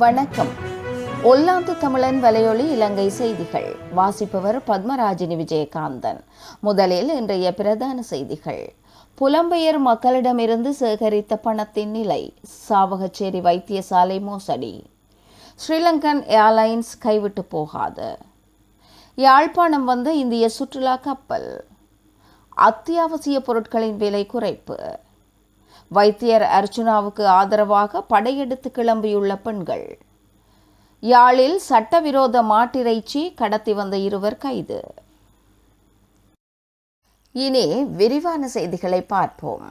வணக்கம். ஒல்லாந்து தமிழன் வலையொலி இலங்கை செய்திகள். வாசிப்பவர் பத்மராஜினி விஜயகாந்தன். முதலில் இன்றைய பிரதான செய்திகள். புலம்பெயர் மக்களிடமிருந்து சேகரித்த பணத்தின் நிலை. சாவகச்சேரி வைத்தியசாலை மோசடி. ஸ்ரீலங்கன் ஏர்லைன்ஸ் கைவிட்டு போகாது. யாழ்ப்பாணம் வந்த இந்திய சுற்றுலா கப்பல். அத்தியாவசிய பொருட்களின் விலை குறைப்பு. வைத்தியர் அர்ச்சுனாவுக்கு ஆதரவாக படையெடுத்து கிளம்பியுள்ள பெண்கள். யாழில் சட்டவிரோத மாட்டிறைச்சி கடத்தி வந்த இருவர் கைது. இனி விரிவான செய்திகளை பார்ப்போம்.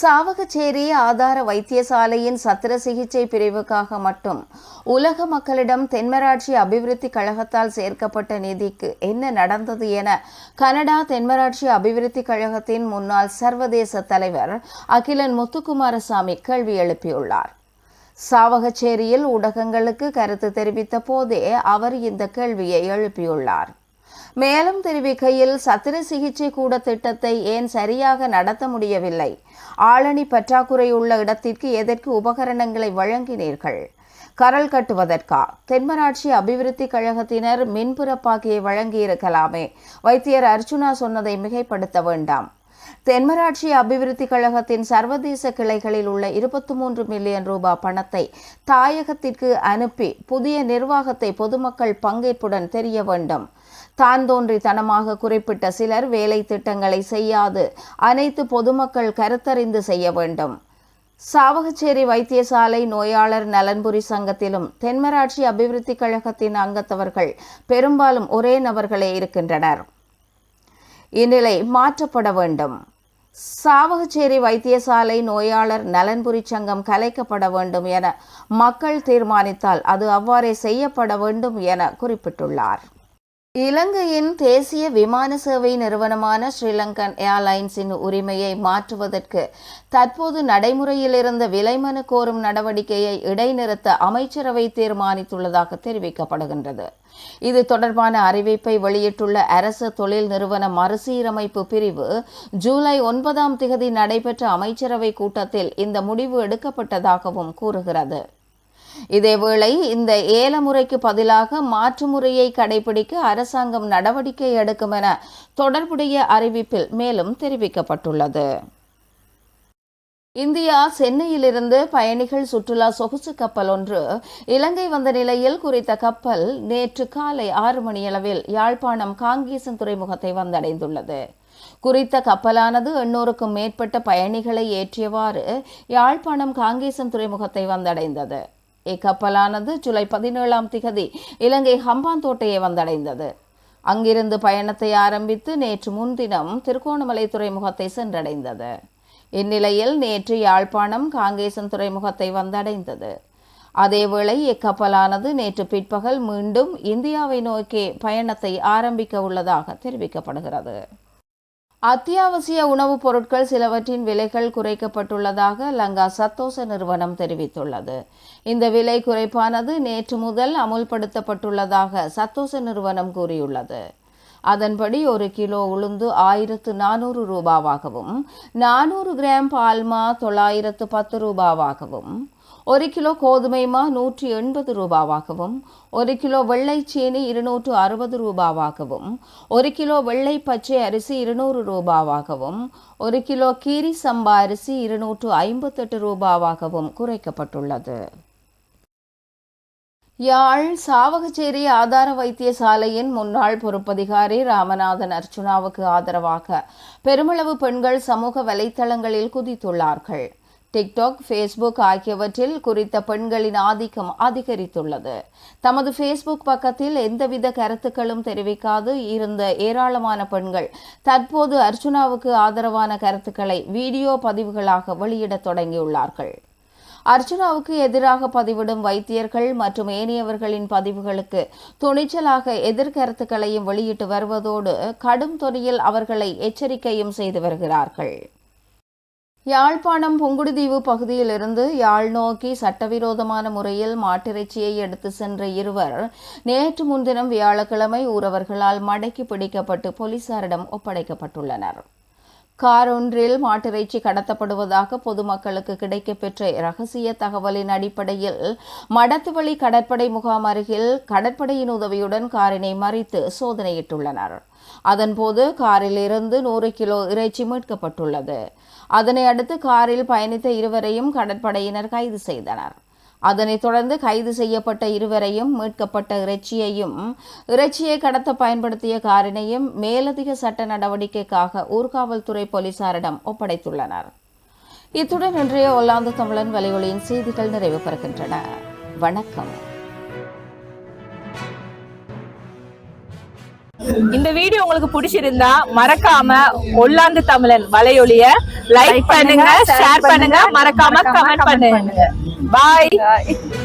சாவகச்சேரி ஆதார வைத்தியசாலையின் சத்திர சிகிச்சை பிரிவுக்காக மட்டும் உலக மக்களிடம் தென்மராட்சி அபிவிருத்தி கழகத்தால் சேர்க்கப்பட்ட நிதிக்கு என்ன நடந்தது என கனடா தென்மராட்சி அபிவிருத்தி கழகத்தின் முன்னாள் சர்வதேச தலைவர் அகிலன் முத்துக்குமாரசாமி கேள்வி எழுப்பியுள்ளார். சாவகச்சேரியில் ஊடகங்களுக்கு கருத்து தெரிவித்த போதே அவர் இந்த கேள்வியை எழுப்பியுள்ளார். மேலும் தெரிவிக்கையில் சத்திர சிகிச்சை கூட திட்டத்தை ஏன் சரியாக நடத்த முடியவில்லை? ஆளணி பற்றாக்குறை உள்ள இடத்திற்கு எதற்கு உபகரணங்களை வழங்கினீர்கள்? கரல் கட்டுவதற்கா? தென்மராட்சி அபிவிருத்தி கழகத்தினர் மின்புறப்பாக்கியை வழங்கியிருக்கலாமே. வைத்தியர் அர்ச்சுனா சொன்னதை மிகைப்படுத்த வேண்டாம். தென்மராட்சி அபிவிருத்தி கழகத்தின் சர்வதேச கிளைகளில் உள்ள இருபத்தி மூன்று மில்லியன் ரூபாய் பணத்தை தாயகத்திற்கு அனுப்பி புதிய நிர்வாகத்தை பொதுமக்கள் பங்கேற்புடன் தெரிய வேண்டும். தான் தோன்றித்தனமாக குறிப்பிட்ட சிலர் வேலை திட்டங்களை செய்யாது. அனைத்து பொதுமக்கள் கருத்தறிந்து செய்ய வேண்டும். சாவகச்சேரி வைத்தியசாலை நோயாளர் நலன்புரி சங்கத்திலும் தென்மராட்சி அபிவிருத்தி கழகத்தின் அங்கத்தவர்கள் பெரும்பாலும் ஒரே நபர்களே இருக்கின்றனர். இந்நிலை மாற்றப்பட வேண்டும். சாவகச்சேரி வைத்தியசாலை நோயாளர் நலன்புரி சங்கம் கலைக்கப்பட வேண்டும் என மக்கள் தீர்மானித்தால் அது அவ்வாறே செய்யப்பட வேண்டும் என குறிப்பிட்டுள்ளார். இலங்கையின் தேசிய விமான சேவை நிறுவனமான ஸ்ரீலங்கன் ஏர்லைன்ஸின் உரிமையை மாற்றுவதற்கு தற்போது நடைமுறையில் இருந்த விலைமனு கோரும் நடவடிக்கையை இடைநிறுத்த அமைச்சரவை தீர்மானித்துள்ளதாக தெரிவிக்கப்படுகின்றது. இது தொடர்பான அறிவிப்பை வெளியிட்டுள்ள அரசு தொழில் நிறுவன மறுசீரமைப்பு பிரிவு ஜூலை ஒன்பதாம் திகதி நடைபெற்ற அமைச்சரவை கூட்டத்தில் இந்த முடிவு எடுக்கப்பட்டதாகவும் கூறுகிறது. இதேவேளை இந்த ஏல முறைக்கு பதிலாக மாற்று முறையை கடைபிடிக்க அரசாங்கம் நடவடிக்கை எடுக்கும் என தொடர்புடைய அறிவிப்பில் மேலும் தெரிவிக்கப்பட்டுள்ளது. இந்தியா சென்னையிலிருந்து பயணிகள் சுற்றுலா சொகுசு கப்பல் ஒன்று இலங்கை வந்த நிலையில் குறித்த கப்பல் நேற்று காலை ஆறு மணியளவில் யாழ்ப்பாணம் காங்கேசன் துறைமுகத்தை வந்தடைந்துள்ளது. குறித்த கப்பலானது எண்ணூறுக்கும் மேற்பட்ட பயணிகளை ஏற்றியவாறு யாழ்ப்பாணம் காங்கேசன் துறைமுகத்தை வந்தடைந்தது. இக்கப்பலானது ஜூலை பதினேழாம் திகதி இலங்கை ஹம்பாந்தோட்டையை வந்தடைந்தது. அங்கிருந்து பயணத்தை ஆரம்பித்து நேற்று முன்தினம் திருகோணமலை துறைமுகத்தை சென்றடைந்தது. இந்நிலையில் நேற்று யாழ்ப்பாணம் காங்கேசன் துறைமுகத்தை வந்தடைந்தது. அதேவேளை இக்கப்பலானது நேற்று பிற்பகல் மீண்டும் இந்தியாவை நோக்கி பயணத்தை ஆரம்பிக்க உள்ளதாக தெரிவிக்கப்படுகிறது. அத்தியாவசிய உணவுப் பொருட்கள் சிலவற்றின் விலைகள் குறைக்கப்பட்டுள்ளதாக லங்கா சத்தோச நிறுவனம் தெரிவித்துள்ளது. இந்த விலை குறைப்பானது நேற்று முதல் அமுல்படுத்தப்பட்டுள்ளதாக சத்தோச நிறுவனம் கூறியுள்ளது. அதன்படி ஒரு கிலோ உளுந்து ஆயிரத்து நானூறு ரூபாவாகவும் நானூறு கிராம் பால்மா தொள்ளாயிரத்து பத்து ரூபாவாகவும் ஒரு கிலோ கோதுமை மா நூற்றி எண்பது ரூபாவாகவும் ஒரு கிலோ வெள்ளை சீனி இருநூற்று அறுபது ரூபாவாகவும் ஒரு கிலோ வெள்ளை பச்சை அரிசி இருநூறு ரூபாவாகவும் ஒரு கிலோ கீரி சம்பா அரிசி இருநூற்று ஐம்பத்தெட்டு ரூபாவாகவும் குறைக்கப்பட்டுள்ளது. யாழ் சாவகச்சேரி ஆதார வைத்தியசாலையின் முன்னாள் பொறுப்பதிகாரி ராமநாதன் அர்ச்சுனாவுக்கு ஆதரவாக பெருமளவு பெண்கள் சமூக வலைத்தளங்களில் குதித்துள்ளார்கள். டிக்டாக் ஃபேஸ்புக் ஆகியவற்றில் குறித்த பெண்களின் ஆதிக்கம் அதிகரித்துள்ளது. தமது ஃபேஸ்புக் பக்கத்தில் எந்தவித கருத்துக்களும் தெரிவிக்காது. இருந்த ஏராளமான பெண்கள் தற்போது அர்ச்சுனாவுக்கு ஆதரவான கருத்துக்களை வீடியோ பதிவுகளாக வெளியிடத் தொடங்கியுள்ளார்கள். அர்ச்சனாவுக்கு எதிராக பதிவிடும் வைத்தியர்கள் மற்றும் ஏனையவர்களின் பதிவுகளுக்கு துணிச்சலாக எதிர்கருத்துக்களையும் வெளியிட்டு வருவதோடு கடும் துறையில் அவர்களை எச்சரிக்கையும் செய்து வருகிறார்கள். யாழ்ப்பாணம் புங்குடுதீவு பகுதியிலிருந்து யாழ் நோக்கி சட்டவிரோதமான முறையில் மாட்டிறைச்சியை எடுத்து சென்ற இருவர் நேற்று முன்தினம் வியாழக்கிழமை ஊரவர்களால் மடக்கி பிடிக்கப்பட்டு போலீசாரிடம் ஒப்படைக்கப்பட்டுள்ளனர். கார் ஒன்றில் மாட்டிறைச்சி கடத்தப்படுவதாக பொதுமக்களுக்கு கிடைக்கப்பெற்ற ரகசிய தகவலின் அடிப்படையில் மடத்துவழி கடற்படை முகாம் அருகில் கடற்படையின் உதவியுடன் காரினை மறித்து சோதனையிட்டுள்ளனர். அதன்போது காரில் இருந்து நூறு கிலோ இறைச்சி மீட்கப்பட்டுள்ளது. அதனை அடுத்து காரில் பயணித்த இருவரையும் கடற்படையினர் கைது செய்தனர். அதனைத் தொடர்ந்து கைது செய்யப்பட்ட இருவரையும் மீட்கப்பட்ட இறைச்சியையும் இறைச்சியை கடத்த பயன்படுத்திய காரினையும் மேலதிக சட்ட நடவடிக்கைக்காக ஊர்காவல்துறை போலீசாரிடம் ஒப்படைத்துள்ளனர். இத்துடன் இன்றைய ஒல்லாந்து தமிழன் வலையொலியின் செய்திகள் நிறைவு பெறுகின்றன. வணக்கம். இந்த வீடியோ உங்களுக்கு பிடிச்சிருந்தா மறக்காம ஒல்லாந்து தமிழன் வலையொலிய லைக் பண்ணுங்க ஷேர் பண்ணுங்க மறக்காம கமெண்ட் பண்ணுங்க. Bye. Bye.